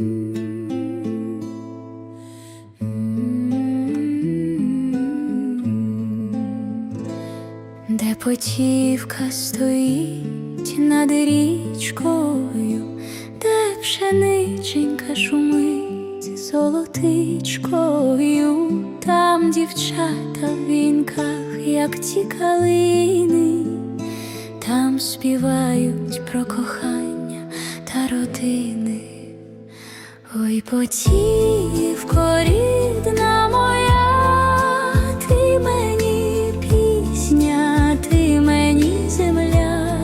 Де потівка стоїть над річкою, де пшениченька шумить золотичкою, там дівчата в вінках, як ті калини, там співають про кохання та родини. Ой, потівко рідна моя, ти мені пісня, ти мені земля,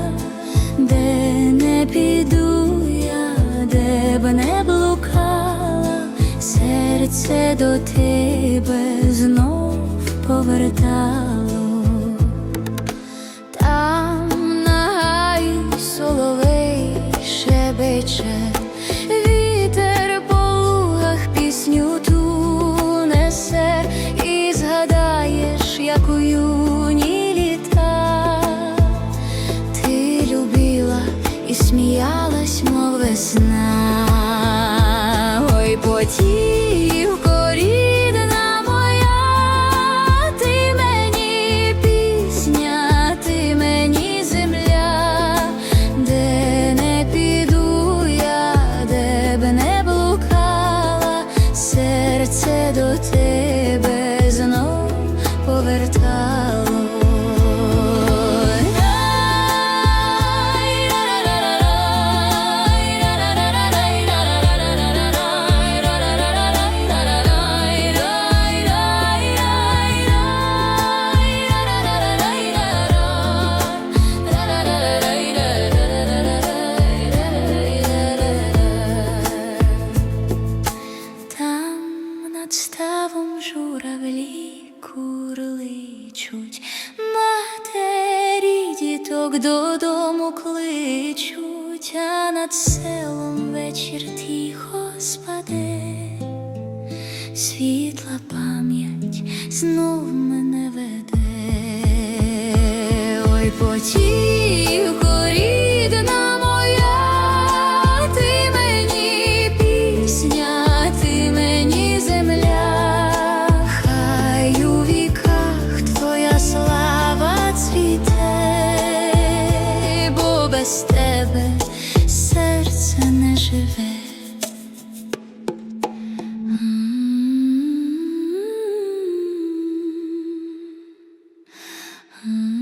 де не піду я, де б не блукала, серце до тебе знов повертало. Сміялась, мов весна. Ой, потівко рідна моя, ти мені пісня, ти мені земля, де не піду я, де б не блукала, серце до тебе журавлі курличуть, матері діток додому кличуть, а над селом вечір тихо спаде, світла пам'ять знов мене веде, ой, потівко без тебе серце не живе. Mm-hmm.